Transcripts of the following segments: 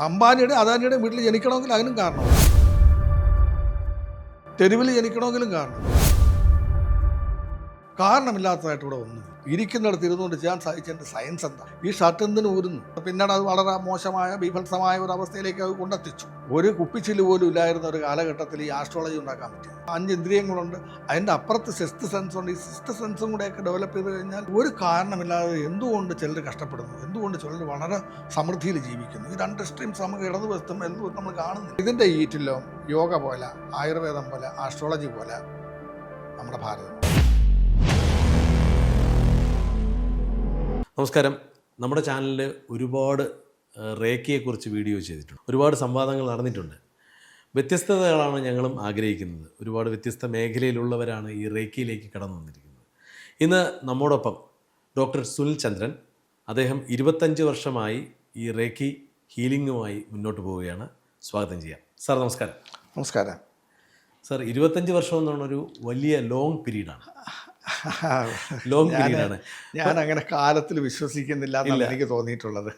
അംബാനിയുടെ അദാനിയുടെ വീട്ടിൽ ജനിക്കണമെങ്കിൽ അതിനും കാരണം. തെരുവിൽ ജനിക്കണമെങ്കിലും കാരണം. കാരണമില്ലാത്തതായിട്ട് ഇവിടെ ഒന്നും ഇരിക്കുന്നിടത്ത് ഇരുന്നുകൊണ്ട് ചെയ്യാൻ സാധിച്ചതിന്റെ സയൻസ് എന്താ? ഈ ഷർട്ട് എന്തിനു ഊരുന്നു? പിന്നീട് അത് വളരെ മോശമായ ബീഭത്സമായ ഒരു അവസ്ഥയിലേക്ക് അത് കൊണ്ടെത്തിച്ചു. ഒരു കുപ്പിച്ചിൽ പോലും ഇല്ലായിരുന്ന ഒരു കാലഘട്ടത്തിൽ ഈ ആസ്ട്രോളജി ഉണ്ടാക്കാൻ പറ്റും അഞ്ച് ഇന്ദ്രിയങ്ങളുണ്ട്. അതിന്റെ അപ്പുറത്ത് സിസ്റ്റ് സെൻസ് ഉണ്ട്. ഈ സിസ്റ്റ് സെൻസും കൂടെയൊക്കെ ഡെവലപ്പ് ചെയ്ത് കഴിഞ്ഞാൽ ഒരു കാരണമില്ലാതെ എന്തുകൊണ്ട് ചിലർ കഷ്ടപ്പെടുന്നു? എന്തുകൊണ്ട് ചിലർ വളരെ സമൃദ്ധിയിൽ ജീവിക്കുന്നു? ഈ രണ്ട് സ്ട്രീംസ് നമുക്ക് ഇടതുവശത്തും എന്തും നമ്മൾ കാണുന്നു ഇതിന്റെ ഈറ്റിലോ യോഗ പോലെ ആയുർവേദം പോലെ ആസ്ട്രോളജി പോലെ നമ്മുടെ ഭാരതം. നമസ്കാരം. നമ്മുടെ ചാനലിൽ ഒരുപാട് റേക്കിയെക്കുറിച്ച് വീഡിയോ ചെയ്തിട്ടുണ്ട്. ഒരുപാട് സംവാദങ്ങൾ നടന്നിട്ടുണ്ട്. വ്യത്യസ്തതകളാണ് ഞങ്ങളും ആഗ്രഹിക്കുന്നത്. ഒരുപാട് വ്യത്യസ്ത മേഖലയിലുള്ളവരാണ് ഈ റേക്കിയിലേക്ക് കടന്നു വന്നിരിക്കുന്നത്. ഇന്ന് നമ്മോടൊപ്പം ഡോക്ടർ സുനിൽ ചന്ദ്രൻ. അദ്ദേഹം ഇരുപത്തഞ്ച് വർഷമായി ഈ റേക്കി ഹീലിംഗുമായി മുന്നോട്ട് പോവുകയാണ്. സ്വാഗതം ചെയ്യാം. സാർ നമസ്കാരം. നമസ്കാരം. സാർ ഇരുപത്തഞ്ച് വർഷം എന്ന് പറഞ്ഞ ഒരു വലിയ ലോങ് പീരീഡാണ് ലോങ് പീരീഡാണ്. ഞാൻ അങ്ങനെ കാലത്തിൽ വിശ്വസിക്കുന്നില്ല എന്നല്ല എനിക്ക് തോന്നിയിട്ടുള്ളത്.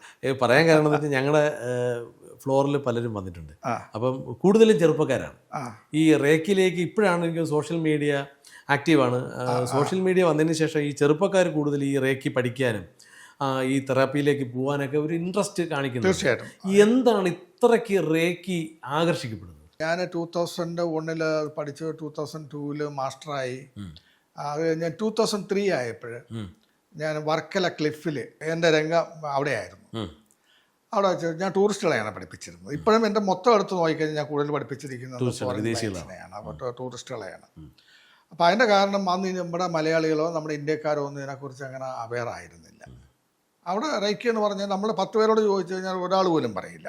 പറയാൻ കാരണം എന്ന് വെച്ചാൽ ഞങ്ങളുടെ ഫ്ലോറിൽ പലരും വന്നിട്ടുണ്ട്. അപ്പം കൂടുതലും ചെറുപ്പക്കാരാണ്. ഈ റേക്കിലേക്ക് ഇപ്പോഴാണ് എനിക്ക് സോഷ്യൽ മീഡിയ ആക്റ്റീവാണ്. സോഷ്യൽ മീഡിയ വന്നതിന് ശേഷം ഈ ചെറുപ്പക്കാർ കൂടുതൽ ഈ റേക്കി പഠിക്കാനും ഈ തെറാപ്പിയിലേക്ക് പോകാനൊക്കെ ഒരു ഇൻട്രസ്റ്റ് കാണിക്കുന്നത് തീർച്ചയായിട്ടും. എന്താണ് ഇത്രയ്ക്ക് റേക്കി ആകർഷിക്കപ്പെടുന്നത്? ഞാൻ ടൂ തൗസൻഡ് വണ്ണിൽ പഠിച്ചു ടൂ തൗസൻഡ് ടൂവിൽ മാസ്റ്ററായി. ഞാൻ ടൂ തൗസൻഡ് ത്രീ ആയപ്പോൾ ഞാൻ വർക്കല ക്ലിഫിൽ എന്റെ രംഗം അവിടെയായിരുന്നു. ആയിരുന്നു അവിടെ വെച്ച് ഞാൻ ടൂറിസ്റ്റുകളെയാണ് പഠിപ്പിച്ചിരുന്നത്. ഇപ്പോഴും എന്റെ മൊത്തം എടുത്ത് നോക്കിക്കഴിഞ്ഞാൽ ഞാൻ കൂടുതൽ പഠിപ്പിച്ചിരിക്കുന്നത്. അപ്പോൾ ടൂറിസ്റ്റുകളെയാണ് അപ്പോൾ അതിന്റെ കാരണം അന്ന് നമ്മുടെ മലയാളികളോ നമ്മുടെ ഇന്ത്യക്കാരോ ഒന്നും ഇതിനെക്കുറിച്ച് അങ്ങനെ അവെയർ ആയിരുന്നില്ല. അവിടെ റൈക്കി എന്ന് പറഞ്ഞാൽ നമ്മൾ പത്ത് പേരോട് ചോദിച്ചു കഴിഞ്ഞാൽ ഒരാൾ പോലും പറയില്ല.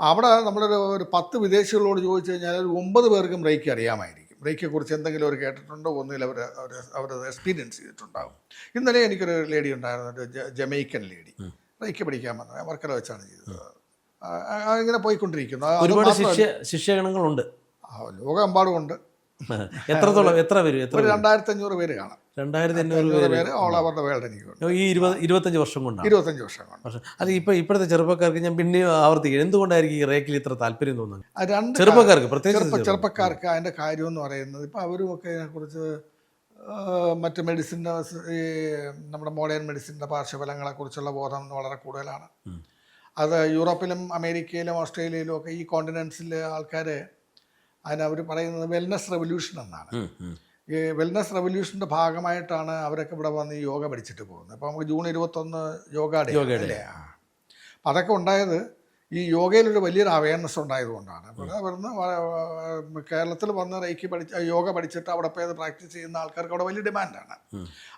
അവിടെ നമ്മളൊരു ഒരു പത്ത് വിദേശികളോട് ചോദിച്ചു കഴിഞ്ഞാൽ ഒരു ഒമ്പത് പേർക്കും റൈക്കി അറിയാമായിരിക്കും. റേക്കിയെക്കുറിച്ച് എന്തെങ്കിലും അവർ കേട്ടിട്ടുണ്ടോ? ഒന്നുകിൽ അവർ അവർ അവരത് എക്സ്പീരിയൻസ് ചെയ്തിട്ടുണ്ടാകും ഇന്നലെ എനിക്കൊരു ലേഡി ഉണ്ടായിരുന്നു ഒരു ജമൈക്കൻ ലേഡി റേക്കി പഠിക്കാൻ വന്നത്. വർക്കല വെച്ചാണ് ചെയ്തത്. ഇങ്ങനെ പോയിക്കൊണ്ടിരിക്കുന്നു. ഒരുപാട് മാത്രമല്ല, ശിഷ്യ ശിഷ്യഗണങ്ങളുണ്ട്. ആ, ലോകമെമ്പാടും എത്രത്തോളം എത്ര പേര് എത്ര രണ്ടായിരത്തി അഞ്ഞൂറ് പേര് കാണാം. രണ്ടായിരത്തി അഞ്ഞൂറ് പേര്. ഓൾ ഓവർ ദ വേൾഡ് എനിക്ക്. ഈ ഇരുപത് ഇരുപത്തഞ്ച് വർഷം കൊണ്ടാണ്. ഇരുപത്തഞ്ച് വർഷം കൊണ്ട് അത് ഇപ്പൊ ഇപ്പോഴത്തെ ചെറുപ്പക്കാർക്ക് ഞാൻ പിന്നെയും ആവർത്തിക്കുക എന്തുകൊണ്ടായിരിക്കും ഈ റേക്കിൽ ഇത്ര താല്പര്യം തോന്നുന്നത്? രണ്ട് ചെറുപ്പക്കാർക്ക് പ്രത്യേകിച്ച് ചെറുപ്പ ചെറുപ്പം. ചെറുപ്പക്കാർക്ക് അതിന്റെ കാര്യം എന്ന് പറയുന്നത് ഇപ്പം അവരുമൊക്കെ ഇതിനെക്കുറിച്ച് മറ്റ് മെഡിസിന്റെ ഈ നമ്മുടെ മോഡേൺ മെഡിസിന്റെ പാർശ്വഫലങ്ങളെക്കുറിച്ചുള്ള ബോധം വളരെ കൂടുതലാണ്. അത് യൂറോപ്പിലും അമേരിക്കയിലും ഓസ്ട്രേലിയയിലും ഒക്കെ ഈ കോണ്ടിനെൻസിലെ ആൾക്കാർ അതിനവർ പറയുന്നത് വെൽനസ് റെവല്യൂഷൻ എന്നാണ്. ഈ വെൽനസ് റെവല്യൂഷന്റെ ഭാഗമായിട്ടാണ് അവരൊക്കെ ഇവിടെ വന്ന് യോഗ പഠിച്ചിട്ട് പോകുന്നത്. അപ്പോൾ നമുക്ക് ജൂൺ ഇരുപത്തൊന്ന് യോഗ ഡേ അല്ലേ. അപ്പം അതൊക്കെ ഉണ്ടായത് ഈ യോഗയിലൊരു വലിയൊരു അവയർനെസ് ഉണ്ടായതുകൊണ്ടാണ് ഇവിടെ അവിടുന്ന് കേരളത്തിൽ വന്ന് റൈക്ക് പഠിച്ച യോഗ പഠിച്ചിട്ട് അവിടെ പോയി പ്രാക്ടീസ് ചെയ്യുന്ന ആൾക്കാർക്ക് അവിടെ വലിയ ഡിമാൻഡാണ്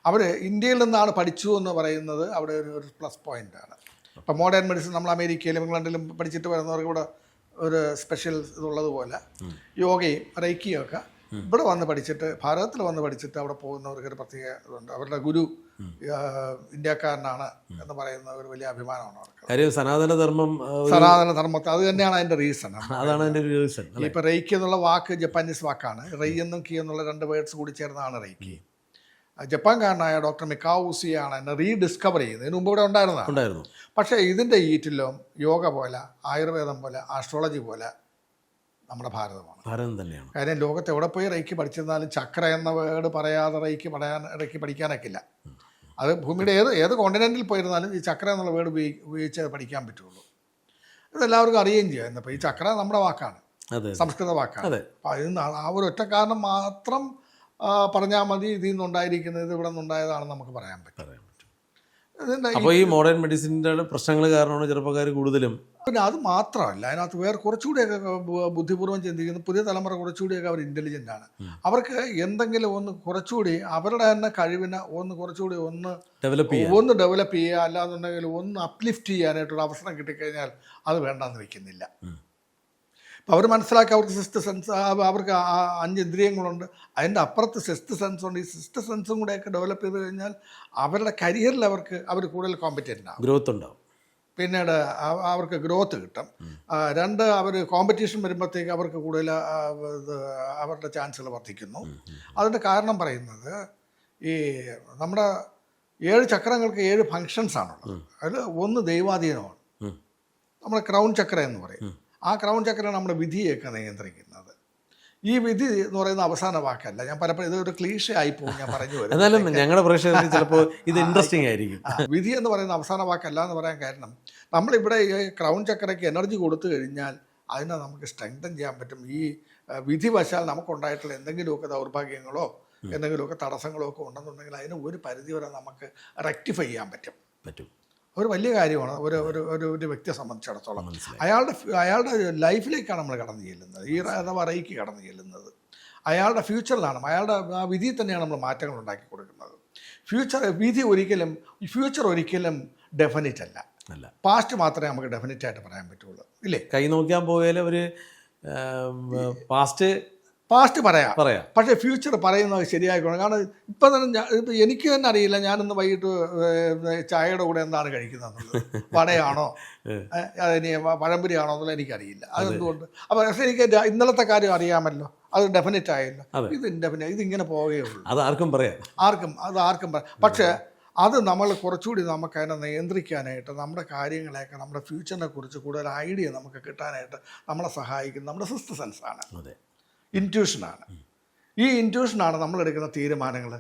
അവർ ഇന്ത്യയിൽ നിന്നാണ് പഠിച്ചു എന്ന് പറയുന്നത് അവിടെ ഒരു ഒരു പ്ലസ് പോയിന്റാണ് ഇപ്പം മോഡേൺ മെഡിസിൻ നമ്മൾ അമേരിക്കയിലും ഇംഗ്ലണ്ടിലും പഠിച്ചിട്ട് വരുന്നവർക്ക് ഇവിടെ ഒരു സ്പെഷ്യൽ ഇതുള്ളതുപോലെ യോഗയും റൈക്കിയും ഒക്കെ ഇവിടെ വന്ന് പഠിച്ചിട്ട് ഭാരതത്തിൽ വന്ന് പഠിച്ചിട്ട് അവിടെ പോകുന്നവർക്ക് ഒരു പ്രത്യേക ഇതുണ്ട്. അവരുടെ ഗുരു ഇന്ത്യക്കാരനാണ് എന്ന് പറയുന്ന ഒരു വലിയ അഭിമാനമാണ് അവർക്ക്. കാര്യം സനാതനധർമ്മം സനാതനധർമ്മത്തെ സനാതന ധർമ്മത്തെ അത് തന്നെയാണ് അതിന്റെ റീസൺ അതാണ് അതിന്റെ റീസൺ ഇപ്പൊ റെയ്ക്ക് എന്നുള്ള വാക്ക് ജപ്പാനീസ് വാക്കാണ്. റൈ എന്നും കീ എന്നുള്ള രണ്ട് വേർഡ്സ് കൂടി ചേർന്നാണ് റെയ്ക്ക് ജപ്പാൻകാരനായ ഡോക്ടർ മിക്കാവൂസിയാണ് എന്നെ റീഡിസ്കവർ ചെയ്യുന്നത്. ഇതിന് മുമ്പ് ഇവിടെ ഉണ്ടായിരുന്നതാണ് ഉണ്ടായിരുന്നു. പക്ഷേ ഇതിന്റെ ഈറ്റിലും യോഗ പോലെ ആയുർവേദം പോലെ ആസ്ട്രോളജി പോലെ നമ്മുടെ ഭാരതമാണ്. ഭാരതം തന്നെയാണ്. കാര്യം ലോകത്ത് എവിടെ പോയി റൈക്ക് പഠിച്ചിരുന്നാലും ചക്ര എന്ന വേർഡ് പറയാതെ റേക്ക് പറയാൻ പഠിക്കാനൊക്കെ ഇല്ല. അത് ഭൂമിയുടെ ഏത് ഏത് കോണ്ടിനെന്റിൽ പോയിരുന്നാലും ഈ ചക്ര എന്നുള്ള വേർഡ് ഉപയോഗി ഉപയോഗിച്ച് പഠിക്കാൻ പറ്റുള്ളൂ. ഇതെല്ലാവർക്കും അറിയുകയും ചെയ്യാം. എന്നപ്പോൾ ഈ ചക്ര നമ്മുടെ വാക്കാണ്. സംസ്കൃത വാക്കാണ്. അപ്പോൾ അതിൽ ആ ഒരു ഒറ്റ കാരണം മാത്രം പറഞ്ഞാൽ മതി ഇതിൽ നിന്നുണ്ടായിരിക്കുന്നത് ഇത് ഇവിടെ നിന്നുണ്ടായതാണെന്ന് നമുക്ക് പറയാൻ പറ്റും. അപ്പോൾ ഈ മോഡേൺ മെഡിസിന്റെ പ്രശ്നങ്ങൾ കാരണമാണ് ചെറുപ്പക്കാർ കൂടുതലും പിന്നെ അത് മാത്രമല്ല അതിനകത്ത് വേറെ കുറച്ചുകൂടിയൊക്കെ ബുദ്ധിപൂർവം ചിന്തിക്കുന്ന. പുതിയ തലമുറ കുറച്ചുകൂടിയൊക്കെ അവർ ഇന്റലിജന്റ് ആണ്. അവർക്ക് എന്തെങ്കിലും ഒന്ന് കുറച്ചുകൂടി അവരുടെ തന്നെ കഴിവിനെ ഒന്ന് കുറച്ചുകൂടി ഒന്ന് ഡെവലപ്പ് ചെയ്യുക ഒന്ന് ഡെവലപ്പ് ചെയ്യുക. അല്ലാന്നുണ്ടെങ്കിൽ ഒന്ന് അപ്ലിഫ്റ്റ് ചെയ്യാനായിട്ടൊരു അവസരം കിട്ടിക്കഴിഞ്ഞാൽ അത് വേണ്ടെന്ന് വെക്കുന്നില്ല അവർ മനസ്സിലാക്കി അവർക്ക് സിസ്റ്റ് സെൻസ് അവർക്ക് അഞ്ച് ഇന്ദ്രിയങ്ങളുണ്ട്. അതിന്റെ അപ്പുറത്ത് സിസ്റ്റ് സെൻസ് ഉണ്ട്. ഈ സിസ്റ്റ് സെൻസും കൂടെയൊക്കെ ഡെവലപ്പ് ചെയ്ത് കഴിഞ്ഞാൽ അവരുടെ കരിയറിൽ അവർക്ക് അവർ കൂടുതൽ കോമ്പറ്റന്റ് ആവും. ഗ്രോത്ത് ഉണ്ടാവും. പിന്നീട് അവർക്ക് ഗ്രോത്ത് കിട്ടും. രണ്ട് അവർ കോമ്പറ്റീഷൻ വരുമ്പോഴത്തേക്ക് അവർക്ക് കൂടുതൽ അവരുടെ ചാൻസുകൾ വർദ്ധിക്കുന്നു. അതിന്റെ കാരണം പറയുന്നത് ഈ നമ്മുടെ ഏഴ് ചക്രങ്ങൾക്ക് ഏഴ് ഫങ്ഷൻസ് ആണുള്ളത്. അതിൽ ഒന്ന് ദൈവാധീനമാണ്. നമ്മുടെ ക്രൗൺ ചക്ര എന്ന് പറയും. ആ ക്രൗൺ ചക്രയാണ് നമ്മുടെ വിധിയൊക്കെ നിയന്ത്രിക്കുന്നത്. ഈ വിധി എന്ന് പറയുന്ന അവസാന വാക്കല്ല. ഞാൻ പലപ്പോഴും ഇതൊരു ക്ലീഷ ആയി പോകും ഞാൻ പറഞ്ഞു വരും എന്നാലും ഞങ്ങളുടെ പ്രേക്ഷകർക്ക് ചിലപ്പോൾ ഇത് ഇൻട്രസ്റ്റിംഗ് ആയിരിക്കും. വിധി എന്ന് പറയുന്ന അവസാന വാക്കല്ല എന്ന് പറയാൻ കാരണം നമ്മളിവിടെ ഈ ക്രൗൺ ചക്രയ്ക്ക് എനർജി കൊടുത്തു കഴിഞ്ഞാൽ അതിനെ നമുക്ക് സ്ട്രെങ്തൻ ചെയ്യാൻ പറ്റും. ഈ വിധിവശാൽ നമുക്കുണ്ടായിട്ടുള്ള എന്തെങ്കിലുമൊക്കെ ദൗർഭാഗ്യങ്ങളോ എന്തെങ്കിലുമൊക്കെ തടസ്സങ്ങളോ ഒക്കെ ഉണ്ടെന്നുണ്ടെങ്കിൽ അതിന് ഒരു പരിധി വരെ നമുക്ക് റെക്ടിഫൈ ചെയ്യാൻ പറ്റും. പറ്റും. ഒരു വലിയ കാര്യമാണ്. ഒരു ഒരു ഒരു ഒരു വ്യക്തിയെ സംബന്ധിച്ചിടത്തോളം. അയാളുടെ അയാളുടെ ലൈഫിലേക്കാണ് നമ്മൾ കടന്നു ചെല്ലുന്നത്. ഈ അഥവാ റൈക്ക് കടന്നു ചെല്ലുന്നത്. അയാളുടെ ഫ്യൂച്ചറിലാണ്. അയാളുടെ ആ വിധിയിൽ തന്നെയാണ് നമ്മൾ മാറ്റങ്ങൾ ഉണ്ടാക്കി കൊടുക്കുന്നത്. ഫ്യൂച്ചർ വിധി ഒരിക്കലും ഫ്യൂച്ചർ ഒരിക്കലും ഡെഫിനിറ്റ് അല്ല. അല്ല. പാസ്റ്റ് മാത്രമേ നമുക്ക് ഡെഫിനറ്റ് ആയിട്ട് പറയാൻ പറ്റുള്ളൂ. ഇല്ലേ? കൈ നോക്കിയാൽ പോയാൽ ഒരു പാസ്റ്റ് പാസ്റ്റ് പറയാം. പറയാം. പക്ഷേ ഫ്യൂച്ചർ പറയുന്നത് ശരിയായിക്കോണം കാരണം ഇപ്പം തന്നെ എനിക്ക് തന്നെ അറിയില്ല ഞാനിന്ന് വൈകിട്ട് ചായയുടെ കൂടെ എന്താണ് കഴിക്കുന്നത് വടയാണോ? അതിന് പഴംപൊരിയാണോ എന്നുള്ളത് എനിക്കറിയില്ല. അതെന്തുകൊണ്ട് അപ്പോൾ പക്ഷേ എനിക്ക് ഇന്നലത്തെ കാര്യം അറിയാമല്ലോ. അത് ഡെഫിനറ്റ് ആയല്ലോ. ഇത് ഇൻഡെഫിനറ്റ് ഇതിങ്ങനെ പോവുകയേ ഉള്ളൂ. അത് ആർക്കും പറയാം. ആർക്കും അത് ആർക്കും പറയാം. പക്ഷേ അത് നമ്മൾ കുറച്ചുകൂടി നമുക്ക് അതിനെ നിയന്ത്രിക്കാനായിട്ട് നമ്മുടെ കാര്യങ്ങളെയൊക്കെ നമ്മുടെ ഫ്യൂച്ചറിനെ കുറിച്ച് കൂടുതൽ ഐഡിയ നമുക്ക് കിട്ടാനായിട്ട് നമ്മളെ സഹായിക്കുന്ന നമ്മുടെ സിസ്റ്റ് സെൻസാണ് അതെ. ഇന്റ്യൂഷനാണ്. ഈ ഇന്റ്യൂഷനാണ് നമ്മൾ എടുക്കുന്ന തീരുമാനങ്ങൾ.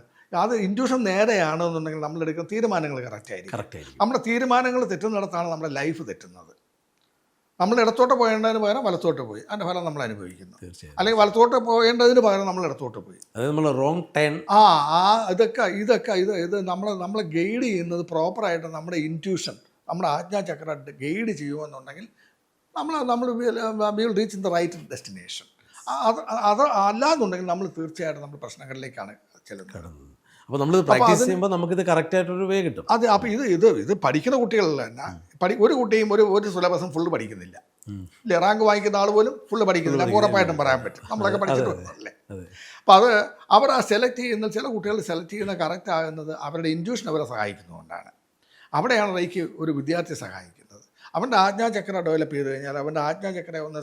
അത് ഇന്റ്യൂഷൻ നേരെയാണെന്നുണ്ടെങ്കിൽ നമ്മൾ എടുക്കുന്ന തീരുമാനങ്ങൾ കറക്റ്റ് ആയിരിക്കും. നമ്മുടെ തീരുമാനങ്ങൾ തെറ്റുന്നിടത്താണ് നമ്മുടെ ലൈഫ് തെറ്റുന്നത്. നമ്മൾ ഇടത്തോട്ട് പോകേണ്ടതിന് പകരം വലത്തോട്ട് പോയി. അതിന്റെ ഫലം നമ്മൾ അനുഭവിക്കുന്നു. അല്ലെങ്കിൽ വലത്തോട്ട് പോകേണ്ടതിന് പകരം നമ്മൾ ഇടത്തോട്ട് പോയി. നമ്മൾ റോങ് ടേൺ ആ ആ ഇതൊക്കെ ഇതൊക്കെ ഇത് ഇത് നമ്മൾ നമ്മളെ ഗൈഡ് ചെയ്യുന്നത് പ്രോപ്പറായിട്ട് നമ്മുടെ ഇന്റ്യൂഷൻ നമ്മുടെ ആജ്ഞാചക്ര ഗൈഡ് ചെയ്യുമെന്നുണ്ടെങ്കിൽ നമ്മൾ നമ്മൾ will reach in the right destination അത് അത് അല്ലാന്നുണ്ടെങ്കിൽ നമ്മൾ തീർച്ചയായിട്ടും നമ്മൾ പ്രശ്നങ്ങളിലേക്കാണ് ചെല്ലുന്നത്. അപ്പോൾ നമ്മൾ പ്രാക്ടീസ് ചെയ്യുമ്പോൾ നമുക്കിത് കറക്റ്റായിട്ടൊരു വേ കിട്ടും. അതെ അപ്പോൾ ഇത് ഇത് ഇത് പഠിക്കുന്ന കുട്ടികളിൽ തന്നെ പഠി ഒരു കുട്ടിയും ഒരു ഒരു സിലബസും ഫുള്ള് പഠിക്കുന്നില്ല. ഇല്ലേ? റാങ്ക് വാങ്ങിക്കുന്ന ആൾ പോലും ഫുള്ള് പഠിക്കുന്നില്ല. ഉറപ്പായിട്ടും പറയാൻ പറ്റും. നമ്മളൊക്കെ പഠിച്ചിട്ടുണ്ടല്ലേ അപ്പം അത് അവർ ആ സെലക്ട് ചെയ്യുന്ന ചില കുട്ടികൾ സെലക്ട് ചെയ്യുന്ന കറക്റ്റ് ആകുന്നത് അവരുടെ ഇന്റ്യൂഷൻ അവരെ സഹായിക്കുന്നതുകൊണ്ടാണ്. അവിടെയാണ് റൈക്ക് ഒരു വിദ്യാർത്ഥി സഹായിക്കുന്നത്. അവന്റെ ആജ്ഞാചക്ര ഡെവലപ്പ് ചെയ്ത് കഴിഞ്ഞാൽ അവന്റെ ആജ്ഞാചക്ര ഒന്ന്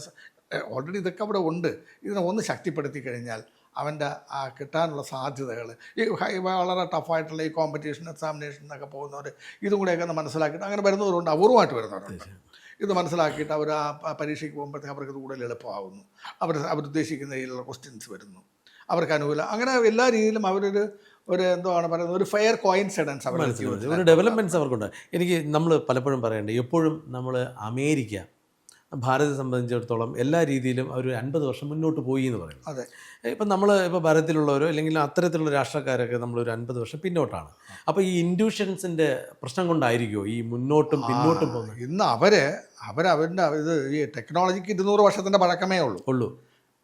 ഓൾറെഡി ഇതൊക്കെ അവിടെ ഉണ്ട്. ഇതിനെ ഒന്ന് ശക്തിപ്പെടുത്തി കഴിഞ്ഞാൽ അവന്റെ ആ കിട്ടാനുള്ള സാധ്യതകൾ ഈ ഹൈ വളരെ ടഫായിട്ടുള്ള ഈ കോമ്പറ്റീഷൻ എക്സാമിനേഷൻ എന്നൊക്കെ പോകുന്നവർ ഇതും കൂടെയൊക്കെ ഒന്ന് മനസ്സിലാക്കിയിട്ട് അങ്ങനെ വരുന്നവരുണ്ട് അപൂർവമായിട്ട് വരുന്നവരുണ്ട് ഇത് മനസ്സിലാക്കിയിട്ട് അവർ ആ പരീക്ഷയ്ക്ക് പോകുമ്പോഴത്തേക്ക് അവർക്ക് ഇത് കൂടുതൽ എളുപ്പമാകുന്നു അവർ അവരുദ്ദേശിക്കുന്ന രീതിയിലുള്ള ക്വസ്റ്റ്യൻസ് വരുന്നു. അവർക്ക് അനുകൂലം അങ്ങനെ എല്ലാ രീതിയിലും അവരൊരു ഒരു എന്താണ് പറയുന്നത് ഒരു ഫെയർ കോയിൻസിഡൻസ് ഒരു ഡെവലപ്മെന്റ്സ് അവർക്കുണ്ട് എനിക്ക് നമ്മൾ പലപ്പോഴും പറയേണ്ടത് എപ്പോഴും നമ്മൾ അമേരിക്ക ഭാരതത്തെ സംബന്ധിച്ചിടത്തോളം എല്ലാ രീതിയിലും അവർ അൻപത് വർഷം മുന്നോട്ട് പോയി എന്ന് പറയും അതെ. ഇപ്പം നമ്മൾ ഇപ്പോൾ ഭാരതത്തിലുള്ളവരോ അല്ലെങ്കിൽ അത്തരത്തിലുള്ള രാഷ്ട്രക്കാരൊക്കെ നമ്മൾ ഒരു അൻപത് വർഷം പിന്നോട്ടാണ്. അപ്പോൾ ഈ ഇൻഡ്യൂഷൻസിന്റെ പ്രശ്നം കൊണ്ടായിരിക്കുമോ ഈ മുന്നോട്ടും പിന്നോട്ടും പോകുന്നത്? ഇന്ന് അവർ അവരവരുടെ ഇത് ഈ ടെക്നോളജിക്ക് ഇരുന്നൂറ് വർഷത്തിന്റെ പഴക്കമേ ഉള്ളൂ. ഉള്ളൂ.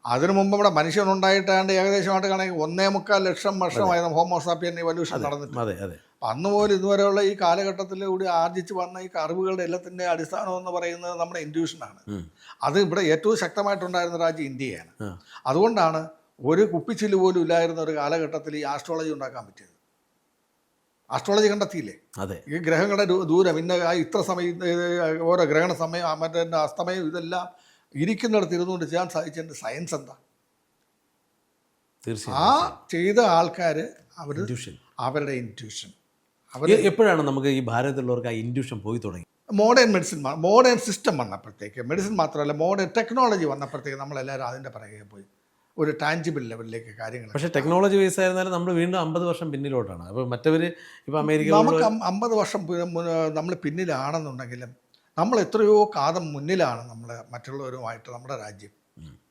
അതിനു മുമ്പ് ഇവിടെ മനുഷ്യനുണ്ടായിട്ടാണ്ട് ഏകദേശമായിട്ട് കണക്ക് ഒന്നേ മുക്കാൽ ലക്ഷം വർഷമായി ഹോമോസാപ്പിയൻ ഇവല്യൂഷൻ നടന്നിട്ട്. അതെ അതെ. അന്ന് പോലും ഇതുവരെയുള്ള ഈ കാലഘട്ടത്തിലൂടെ ആർജിച്ച് വന്ന ഈ അറിവുകളുടെ എല്ലാത്തിന്റെ അടിസ്ഥാനം എന്ന് പറയുന്നത് നമ്മുടെ ഇൻഡ്യൂഷനാണ് അത് ഇവിടെ ഏറ്റവും ശക്തമായിട്ടുണ്ടായിരുന്ന രാജ്യം ഇന്ത്യയാണ്. അതുകൊണ്ടാണ് ഒരു കുപ്പിച്ചിൽ പോലും ഇല്ലായിരുന്ന ഒരു കാലഘട്ടത്തിൽ ഈ ആസ്ട്രോളജി ഉണ്ടാക്കാൻ പറ്റിയത്. ആസ്ട്രോളജി കണ്ടെത്തിയില്ലേ? അതെ. ഈ ഗ്രഹങ്ങളുടെ ദൂരം ഇന്ന ആ ഇത്ര സമയം ഓരോ ഗ്രഹണ സമയം മറ്റേ അസ്തമയം ഇതെല്ലാം ഇരിക്കുന്നിടത്ത് ഇരുന്നുകൊണ്ട് ചെയ്യാൻ സാധിച്ചതിന്റെ സയൻസ് എന്താ? തീർച്ചയായും. ആ ചെയ്ത ആൾക്കാർ അവരുടെ അവരുടെ ഇന്റ്യൂഷൻ എപ്പോഴാണ് നമുക്ക് ഈ ഭാരതത്തിലുള്ളവർക്ക് ആ ഇൻഡ്യൂഷൻ പോയി തുടങ്ങി? മോഡേൺ മെഡിസിൻ മോഡേൺ സിസ്റ്റം വന്നപ്പോഴത്തേക്ക് മെഡിസിൻ മാത്രമല്ല മോഡേൺ ടെക്നോളജി വന്നപ്പോഴത്തേക്ക് നമ്മളെല്ലാവരും അതിന്റെ പിറകെ പോയി. ഒരു ടാഞ്ചിബിൾ ലെവലിലേക്ക് കാര്യങ്ങൾ പക്ഷേ ടെക്നോളജി വൈസ് ആയിരുന്നാലും നമ്മൾ വീണ്ടും അമ്പത് വർഷം പിന്നിലോട്ടാണ്. അപ്പോൾ മറ്റവർ ഇപ്പോൾ അമേരിക്ക നമുക്ക് അമ്പത് വർഷം നമ്മൾ പിന്നിലാണെന്നുണ്ടെങ്കിലും നമ്മൾ എത്രയോ കാതം മുന്നിലാണ് നമ്മൾ മറ്റുള്ളവരുമായിട്ട് നമ്മുടെ രാജ്യം.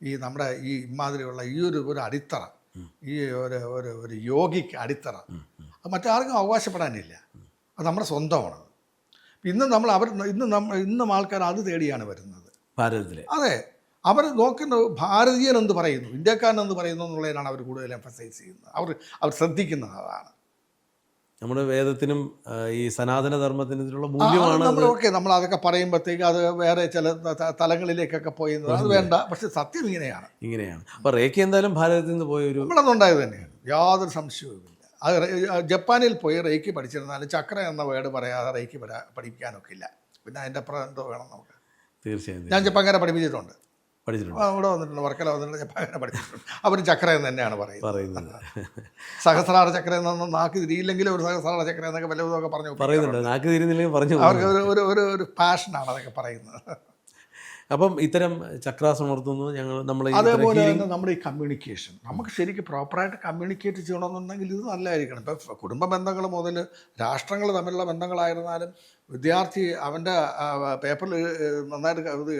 ഈ നമ്മുടെ ഈ ഇമാതിരിയുള്ള ഈ ഒരു ഒരു അടിത്തറ. ഈ ഒരു ഒരു യോഗിക്ക് അടിത്തറ. അത് മറ്റാർക്കും അവകാശപ്പെടാനില്ല. അത് നമ്മുടെ സ്വന്തമാണ് ഇന്ന് നമ്മൾ അവർ ഇന്ന് നമ്മൾ ഇന്നും ആൾക്കാർ അത് തേടിയാണ് വരുന്നത്. ഭാരതത്തിൽ അതെ. അവർ നോക്കുന്ന ഭാരതീയൻ എന്ന് പറയുന്നു? ഇന്ത്യക്കാരൻ എന്ന് പറയുന്നു എന്നുള്ളതിനാണ് അവർ കൂടുതൽ എംഫസൈസ് ചെയ്യുന്നത്. അവർ അവർ ശ്രദ്ധിക്കുന്നത് അതാണ്. നമ്മുടെ വേദത്തിനും ഈ സനാതന ധർമ്മത്തിനും ഇതിലുള്ള മൂല്യമാണ് നമ്മൾ ഓക്കെ നമ്മൾ അതൊക്കെ പറയുമ്പോഴത്തേക്ക് അത് വേറെ ചില തലങ്ങളിലേക്കൊക്കെ പോയി അത് വേണ്ട. പക്ഷെ സത്യം ഇങ്ങനെയാണ്. ഇങ്ങനെയാണ്. അപ്പോൾ റേക്കി എന്തായാലും ഭാരതത്തിൽ നിന്ന് പോയൊരു നമ്മളതുണ്ടായത് തന്നെയാണ്. യാതൊരു സംശയവുമില്ല. അത് ജപ്പാനിൽ പോയി റേക്കി പഠിച്ചിരുന്നാൽ ചക്ര എന്ന വേർഡ് പറയാതെ റേക്കി പഠിപ്പിക്കാനൊക്കെ ഇല്ല പിന്നെ അതിന്റെ അപ്പുറം എന്തോ വേണം നമുക്ക്. തീർച്ചയായും ഞാൻ ജപ്പാൻകാരെ പഠിപ്പിച്ചിട്ടുണ്ട്. പഠിച്ചിട്ടുണ്ട്. അവിടെ വന്നിട്ടുണ്ട് വർക്കല വന്നിട്ടുണ്ട് ജപ്പാൻകാരെ പഠിച്ചിട്ടുണ്ട് അവർ ചക്ര എന്ന് തന്നെയാണ് പറയുന്നത്. പറയുന്നത്. സഹസ്രാര ചക്ര എന്നൊന്നും നാക്ക് തിരിയില്ലെങ്കിലും ഒരു സഹസ്രാര ചക്ര എന്നൊക്കെ വല്ലതുമൊക്കെ പറഞ്ഞു പറയുന്നുണ്ട്. നാക്ക് തിരിയുന്നില്ലെങ്കിൽ പറഞ്ഞു അവർക്ക് ഒരു ഒരു ഒരു പാഷനാണ് അതൊക്കെ പറയുന്നത്. അപ്പം ഇത്തരം ചക്രാസ് ഉണർത്തുന്നത് ഞങ്ങൾ നമ്മൾ അതേപോലെ തന്നെ നമ്മുടെ ഈ കമ്മ്യൂണിക്കേഷൻ നമുക്ക് ശരിക്കും പ്രോപ്പറായിട്ട് കമ്മ്യൂണിക്കേറ്റ് ചെയ്യണമെന്നുണ്ടെങ്കിൽ ഇത് നല്ലതായിരിക്കണം. ഇപ്പം കുടുംബ ബന്ധങ്ങൾ മുതൽ രാഷ്ട്രങ്ങൾ തമ്മിലുള്ള ബന്ധങ്ങളായിരുന്നാലും വിദ്യാർത്ഥി അവന്റെ പേപ്പറിൽ നന്നായിട്ട് ഇത്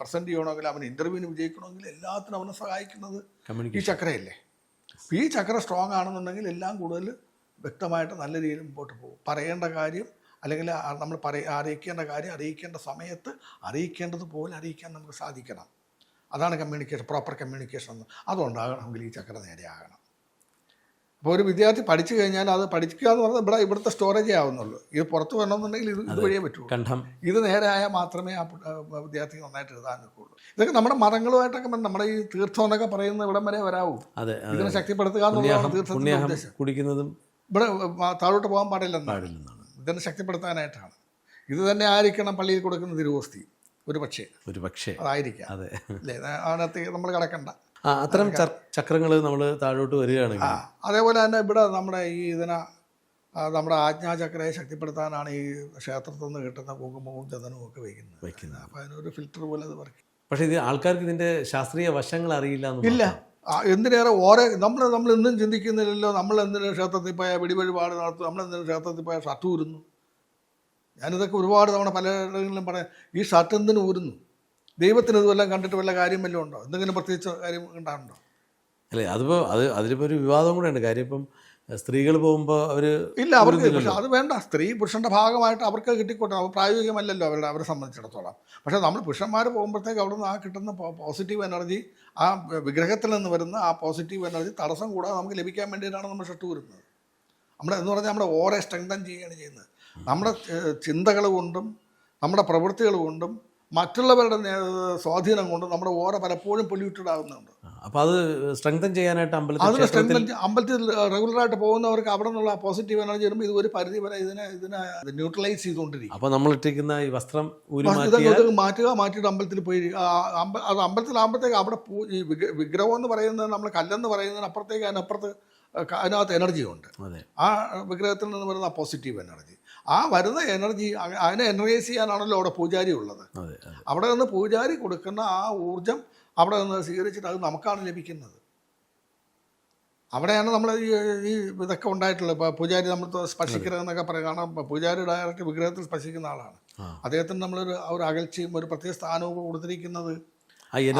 പ്രസന്റ് ചെയ്യണമെങ്കിൽ അവൻ ഇന്റർവ്യൂവിന് വിജയിക്കണമെങ്കിൽ എല്ലാത്തിനും അവനെ സഹായിക്കുന്നത് ഈ ചക്രയല്ലേ? ഈ ചക്ര സ്ട്രോങ് ആണെന്നുണ്ടെങ്കിൽ എല്ലാം കൂടുതൽ വ്യക്തമായിട്ട് നല്ല രീതിയിൽ മുമ്പോട്ട് പോകും. പറയേണ്ട കാര്യം അല്ലെങ്കിൽ നമ്മൾ പറയ അറിയിക്കേണ്ട കാര്യം അറിയിക്കേണ്ട സമയത്ത് അറിയിക്കേണ്ടതുപോലെ അറിയിക്കാൻ നമുക്ക് സാധിക്കണം. അതാണ് കമ്മ്യൂണിക്കേഷൻ പ്രോപ്പർ കമ്മ്യൂണിക്കേഷൻ എന്ന്. അതുണ്ടാകണമെങ്കിൽ ഈ ചക്ര നേരെയാകണം അപ്പോൾ ഒരു വിദ്യാർത്ഥി പഠിച്ചു കഴിഞ്ഞാൽ അത് പഠിക്കുക എന്ന് പറഞ്ഞാൽ ഇവിടെ ഇവിടുത്തെ സ്റ്റോറേജേ ആവുന്നുള്ളൂ. ഇത് പുറത്ത് വരണമെന്നുണ്ടെങ്കിൽ ഇത് ഇതുവഴിയേ പറ്റുള്ളൂ. കണ്ഠം ഇത് നേരായാൽ മാത്രമേ ആ വിദ്യാർത്ഥി നന്നായിട്ട് എഴുതാൻ നിൽക്കുള്ളൂ. ഇതൊക്കെ നമ്മുടെ മതങ്ങളുമായിട്ടൊക്കെ നമ്മുടെ ഈ തീർത്ഥം എന്നൊക്കെ പറയുന്ന ഇവിടം വരെ വരാവൂ. ഇതിനെ ശക്തിപ്പെടുത്തുക എന്നുള്ളതാണ് ഉദ്ദേശം. കുടിക്കുന്നതും ഇവിടെ താഴോട്ട് പോകാൻ പാടില്ലെന്നാണ്. പാടില്ലെന്നാണ് ഇതിനെ ശക്തിപ്പെടുത്താനായിട്ടാണ്. ഇത് തന്നെ ആയിരിക്കണം പള്ളിയിൽ കൊടുക്കുന്ന തിരുവോസ്തി. ഒരു പക്ഷേ ഒരു പക്ഷേ അതായിരിക്കാം. അതെ. അല്ലേ? അതിനകത്ത് നമ്മൾ കിടക്കണ്ട. ആ അത്തരം ചക്രങ്ങൾ നമ്മൾ താഴോട്ട് വരികയാണെങ്കിൽ. അതേപോലെ തന്നെ ഇവിടെ നമ്മുടെ ഈ ഇതിനെ നമ്മുടെ ആജ്ഞാചക്രയെ ശക്തിപ്പെടുത്താനാണ് ഈ ക്ഷേത്രത്തിൽ നിന്ന് കിട്ടുന്ന കുങ്കുമവും ചന്ദനവും ഒക്കെ വയ്ക്കുന്നത്. വയ്ക്കുന്നത്. അപ്പോൾ അതിനൊരു ഫിൽറ്റർ പോലെ അത് പറയും പക്ഷേ ഇത് ആൾക്കാർക്ക് ഇതിന്റെ ശാസ്ത്രീയ വശങ്ങൾ അറിയില്ല ഇല്ല. എന്തിനേറെ ഓരോ നമ്മൾ നമ്മൾ ഇന്നും ചിന്തിക്കുന്നില്ലല്ലോ നമ്മൾ എന്തിനു ക്ഷേത്രത്തിൽ പോയാൽ വെടിവഴിപാട് നടത്തും നമ്മൾ എന്തിനു ക്ഷേത്രത്തിൽ പോയാൽ ഷർട്ട് ഊരുന്നു. ഞാനിതൊക്കെ ഒരുപാട് തവണ പലയിടങ്ങളിലും പറയാം ഈ ഷർട്ട് എന്തിനു ഊരുന്നു? ദൈവത്തിന് ഇതുവെല്ലാം കണ്ടിട്ട് വല്ല കാര്യം വല്ലതും ഉണ്ടോ? എന്തെങ്കിലും പ്രത്യേകിച്ച് കാര്യം ഉണ്ടാകുന്നുണ്ടോ അല്ലേ അതിപ്പോൾ അത് അതിലിപ്പോൾ ഒരു വിവാദം കൂടെയുണ്ട്. കാര്യം ഇപ്പം സ്ത്രീകൾ പോകുമ്പോൾ അവർ ഇല്ല അവർക്ക് പക്ഷെ അത് വേണ്ട. സ്ത്രീ പുരുഷന്റെ ഭാഗമായിട്ട് അവർക്ക് കിട്ടിക്കോട്ടെ. അവർ പ്രായോഗികമല്ലല്ലോ അവരുടെ അവരെ സംബന്ധിച്ചിടത്തോളം. പക്ഷെ നമ്മൾ പുരുഷന്മാർ പോകുമ്പോഴത്തേക്ക് അവിടെ നിന്ന് ആ കിട്ടുന്ന പോസിറ്റീവ് എനർജി ആ വിഗ്രഹത്തിൽ നിന്ന് വരുന്ന ആ പോസിറ്റീവ് എനർജി തടസ്സം കൂടാതെ നമുക്ക് ലഭിക്കാൻ വേണ്ടിയിട്ടാണ് നമ്മൾ ഷർട്ട് വരുന്നത് നമ്മുടെ എന്ന് പറഞ്ഞാൽ നമ്മുടെ ഓരോ സ്ട്രെങ്തൻ ചെയ്യുകയാണ് ചെയ്യുന്നത്. നമ്മുടെ ചിന്തകൾ കൊണ്ടും നമ്മുടെ പ്രവൃത്തികൾ കൊണ്ടും മറ്റുള്ളവരുടെ സ്വാധീനം കൊണ്ട് നമ്മുടെ ഓര പലപ്പോഴും പൊല്യൂട്ടഡ് ആകുന്നുണ്ട് അപ്പോൾ അത് സ്ട്രെങ്തൻ ചെയ്യാനായിട്ട് അമ്പലത്തിൽ അതിന് സ്ട്രെങ്തൻ അമ്പലത്തിൽ റെഗുലറായിട്ട് പോകുന്നവർക്ക് അവിടെ നിന്നുള്ള പോസിറ്റീവ് എനർജി വരുമ്പോൾ ഇത് ഒരു പരിധി വരെ ഇതിനെ ഇതിനെ ന്യൂട്രലൈസ് ചെയ്തുകൊണ്ടിരിക്കും. അപ്പോൾ നമ്മൾ ഇട്ടിരിക്കുന്ന ഈ വസ്ത്രം മാറ്റുക മാറ്റിയിട്ട് അമ്പലത്തിൽ പോയി അത് അമ്പലത്തിലാകുമ്പോഴത്തേക്ക് അവിടെ ഈ വിഗ്രഹം എന്ന് പറയുന്നത് നമ്മൾ കല്ലെന്ന് പറയുന്നതിന് അപ്പുറത്തേക്ക് അതിനപ്പുറത്ത് അതിനകത്ത് എനർജി ഉണ്ട് ആ വിഗ്രഹത്തിൽ നിന്ന് വരുന്ന പോസിറ്റീവ് എനർജി. ആ വരുന്ന എനർജി അതിനെ എനർജൈസ് ചെയ്യാനാണല്ലോ അവിടെ പൂജാരി ഉള്ളത്. അവിടെ നിന്ന് പൂജാരി കൊടുക്കുന്ന ആ ഊർജം അവിടെ നിന്ന് സ്വീകരിച്ചിട്ട് അത് നമുക്കാണ് ലഭിക്കുന്നത്. അവിടെയാണ് നമ്മൾ ഈ ഈ ഇതൊക്കെ ഉണ്ടായിട്ടുള്ളത്. ഇപ്പോൾ പൂജാരി നമ്മൾ സ്പർശിക്കരുത് എന്നൊക്കെ പറയും. കാരണം പൂജാരി ഡയറക്റ്റ് വിഗ്രഹത്തിൽ സ്പർശിക്കുന്ന ആളാണ്. അദ്ദേഹത്തിന് നമ്മളൊരു ഒരു അകൽച്ചയും ഒരു പ്രത്യേക സ്ഥാനവും കൊടുത്തിരിക്കുന്നത്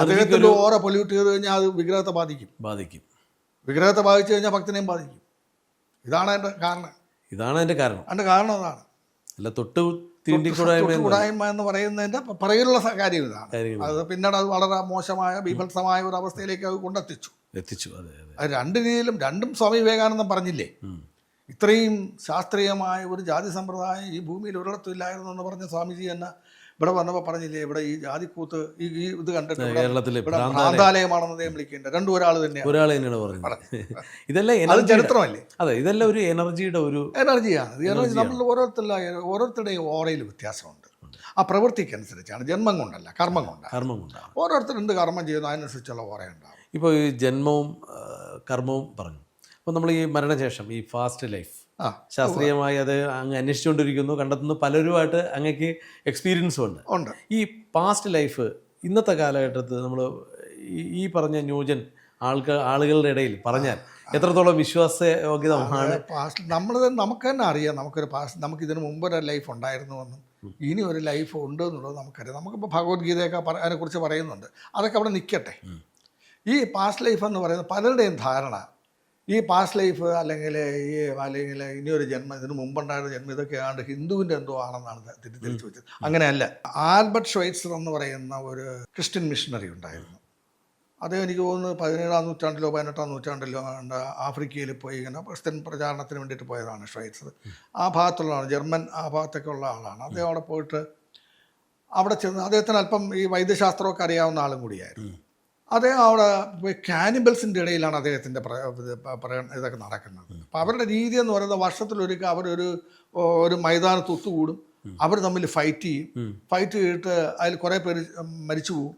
അദ്ദേഹത്തിന്റെ ഓരോ പൊല്യൂട്ട് ചെയ്ത് കഴിഞ്ഞാൽ അത് വിഗ്രഹത്തെ ബാധിക്കും. ബാധിക്കും. വിഗ്രഹത്തെ ബാധിച്ചു കഴിഞ്ഞാൽ ഭക്തനെയും ബാധിക്കും. ഇതാണ് അതിന്റെ കാരണം. ഇതാണ് അതിന്റെ കാരണം. അതിന്റെ കാരണം അതാണ്. അല്ല തൊട്ട് എന്ന് കൂടായ്മ എന്ന് പറയുന്നതിന്റെ പറയുള്ള കാര്യം ഇതാണ്. അത് പിന്നീട് അത് വളരെ മോശമായ ബീഭത്സമായ ഒരു അവസ്ഥയിലേക്ക് അത് കൊണ്ടെത്തിച്ചു. എത്തിച്ചു അതെ രണ്ട് രീതിയിലും രണ്ടും സ്വാമി വിവേകാനന്ദൻ പറഞ്ഞില്ലേ? ഇത്രയും ശാസ്ത്രീയമായ ഒരു ജാതി സമ്പ്രദായം ഈ ഭൂമിയിൽ ഒരിടത്തും ഇല്ലായിരുന്നു എന്ന് പറഞ്ഞ സ്വാമിജി തന്നെ ഇവിടെ വന്നപ്പോൾ പറഞ്ഞില്ലേ ഇവിടെ ഈ ജാതിക്കൂത്ത് ഈ ഈ ഇത് കണ്ടിട്ട് കേരളത്തിലെ ഭ്രാന്താലയമാണെന്ന് അദ്ദേഹം വിളിക്കേണ്ട രണ്ടും ഒരാൾ തന്നെ ഒരാൾ തന്നെയാണ് പറഞ്ഞത് ഇതെല്ലാം അത് ചരിത്രമല്ലേ? അതെ ഇതെല്ലാം ഒരു എനർജിയുടെ ഒരു എനർജിയാണ് എനർജി നമ്മൾ ഓരോരുത്തരുടെ ഓരോരുത്തരുടെയും ഓറയിൽ വ്യത്യാസമുണ്ട്. ആ പ്രവൃത്തിക്കനുസരിച്ചാണ്. ജന്മം കൊണ്ടല്ല കർമ്മം കൊണ്ടാണ്. കർമ്മം കൊണ്ടാണ്. ഓരോരുത്തർ എന്ത് കർമ്മം ചെയ്യുന്നു അതിനനുസരിച്ചുള്ള ഓറ ഉണ്ടാവും. ഇപ്പോൾ ഈ ജന്മവും കർമ്മവും പറഞ്ഞു. അപ്പോൾ നമ്മൾ ഈ മരണശേഷം ഈ ഫാസ്റ്റ് ലൈഫ് ശാസ്ത്രീയമായി അത് അങ്ങ് അന്വേഷിച്ചുകൊണ്ടിരിക്കുന്നു. കണ്ടെത്തുന്നു. പലരുമായിട്ട് അങ്ങക്ക് എക്സ്പീരിയൻസും ഉണ്ട്. ഉണ്ട്. ഈ പാസ്റ്റ് ലൈഫ് ഇന്നത്തെ കാലഘട്ടത്തിൽ നമ്മൾ ഈ പറഞ്ഞ ന്യൂജൻ ആൾക്ക് ആളുകളുടെ ഇടയിൽ പറഞ്ഞാൽ എത്രത്തോളം വിശ്വാസയോഗ്യതമാണ് പാസ്റ്റ് നമ്മൾ നമുക്ക് തന്നെ അറിയാം. നമുക്കൊരു പാസ്റ്റ് നമുക്ക് ഇതിനു മുമ്പ് ഒരു ലൈഫ് ഉണ്ടായിരുന്നുവെന്നും. ഇനി ഒരു ലൈഫ് ഉണ്ട് എന്നുള്ളത് നമുക്കറിയാം. നമുക്കിപ്പോൾ ഭഗവത്ഗീതയൊക്കെ അതിനെക്കുറിച്ച് പറയുന്നുണ്ട്. അതൊക്കെ അവിടെ നിൽക്കട്ടെ ഈ പാസ്റ്റ് ലൈഫ് എന്ന് പറയുന്നത് പലരുടെയും ധാരണ ഈ പാസ്റ്റ് ലൈഫ് അല്ലെങ്കിൽ ഈ അല്ലെങ്കിൽ ഇനിയൊരു ജന്മം ഇതിന് മുമ്പുണ്ടായിരുന്ന ജന്മം ഇതൊക്കെ ആണ്ട് ഹിന്ദുവിന്റെ എന്തോ ആണെന്നാണ് തിരിച്ചു വെച്ചത് അങ്ങനെയല്ല. ആൽബർട്ട് ഷ്വൈറ്റ്സർ എന്ന് പറയുന്ന ഒരു ക്രിസ്ത്യൻ മിഷണറി ഉണ്ടായിരുന്നു. അദ്ദേഹം എനിക്ക് തോന്നുന്നു പതിനേഴാം നൂറ്റാണ്ടിലോ പതിനെട്ടാം നൂറ്റാണ്ടിലോ ആഫ്രിക്കയിൽ പോയി ഇങ്ങനെ ക്രിസ്ത്യൻ പ്രചാരണത്തിന് വേണ്ടിയിട്ട് പോയതാണ് ഷ്വൈറ്റ്സർ. ആ ഭാഗത്തുള്ളതാണ് ജർമ്മൻ ആ ഭാഗത്തൊക്കെ ഉള്ള ആളാണ്. അദ്ദേഹം അവിടെ പോയിട്ട് അവിടെ ചെന്ന് അദ്ദേഹത്തിന് അല്പം ഈ വൈദ്യശാസ്ത്രമൊക്കെ അറിയാവുന്ന ആളും കൂടിയായിരുന്നു. അദ്ദേഹം അവിടെ കാനിബൽസിന്റെ ഇടയിലാണ് അദ്ദേഹത്തിന്റെ ഇതൊക്കെ നടക്കുന്നത്. അപ്പം അവരുടെ രീതി എന്ന് പറയുന്നത് വർഷത്തിലൊരിക്കൽ അവരൊരു ഒരു മൈതാനത്ത് ഒത്തുകൂടും. അവർ തമ്മിൽ ഫൈറ്റ് ചെയ്യും. ഫൈറ്റ് ചെയ്തിട്ട് അതിൽ കുറേ പേര് മരിച്ചു പോകും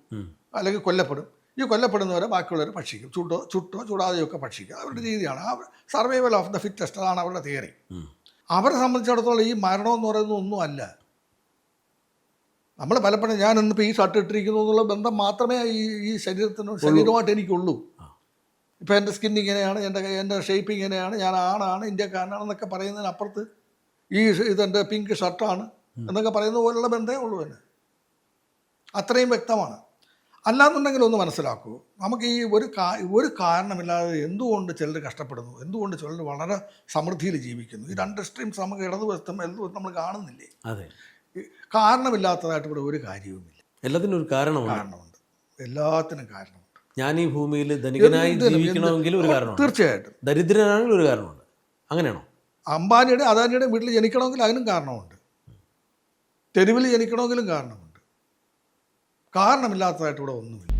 അല്ലെങ്കിൽ കൊല്ലപ്പെടും. ഈ കൊല്ലപ്പെടുന്നവരെ ബാക്കിയുള്ളവർ ഭക്ഷിക്കും. ചുട്ടോ ചുട്ടോ ചൂടാതെയോ ഒക്കെ ഭക്ഷിക്കും. അവരുടെ രീതിയാണ്. അവർ സർവൈവൽ ഓഫ് ദ ഫിറ്റസ്റ്റ് അതാണ് അവരുടെ തിയറി അവരെ സംബന്ധിച്ചിടത്തോളം ഈ മരണം എന്ന് പറയുന്നത് ഒന്നുമല്ല നമ്മൾ പലപ്പോഴും ഞാൻ ഇന്നിപ്പോൾ ഈ ഷർട്ട് ഇട്ടിരിക്കുന്നു എന്നുള്ള ബന്ധം മാത്രമേ ഈ ഈ ശരീരത്തിന് ശരീരമായിട്ട് എനിക്കുള്ളൂ. ഇപ്പം എന്റെ സ്കിൻ ഇങ്ങനെയാണ് എന്റെ എന്റെ ഷേപ്പ് ഇങ്ങനെയാണ് ഞാൻ ആണാണ് ഇന്ത്യക്കാരനാണെന്നൊക്കെ പറയുന്നതിനപ്പുറത്ത് ഈ ഇതെന്റെ പിങ്ക് ഷർട്ടാണ് എന്നൊക്കെ പറയുന്ന പോലുള്ള ബന്ധമേ ഉള്ളൂ തന്നെ അത്രയും വ്യക്തമാണ്. അല്ലാന്നുണ്ടെങ്കിൽ ഒന്ന് മനസ്സിലാക്കൂ. നമുക്ക് ഈ ഒരു കാ ഒരു കാരണമില്ലാതെ എന്തുകൊണ്ട് ചിലർ കഷ്ടപ്പെടുന്നു? എന്തുകൊണ്ട് ചിലർ വളരെ സമൃദ്ധിയിൽ ജീവിക്കുന്നു? ഈ രണ്ട് സ്ട്രീംസ് നമുക്ക് ഇടതുവശത്തും ഇടതുവശത്തും നമ്മൾ കാണുന്നില്ലേ? അതെ. കാരണമില്ലാത്തതായിട്ട് ഇവിടെ ഒരു കാര്യവുമില്ല. എല്ലാത്തിനും ഒരു കാരണമുണ്ട്. കാരണമുണ്ട്. എല്ലാത്തിനും കാരണമുണ്ട്. ഞാൻ ഈ ഭൂമിയിൽ ധനികനായി ജീവിക്കണമെങ്കിൽ ഒരു കാരണമുണ്ട്. തീർച്ചയായിട്ടും. ദരിദ്രനാണെങ്കിൽ ഒരു കാരണമുണ്ട്. അങ്ങനെയാണോ? അംബാനിയുടെ അദാനിയുടെ വീട്ടിൽ ജനിക്കണമെങ്കിൽ അതിനും കാരണമുണ്ട്. തെരുവിൽ ജനിക്കണമെങ്കിലും കാരണമുണ്ട്. കാരണമില്ലാത്തതായിട്ട് ഇവിടെ ഒന്നുമില്ല.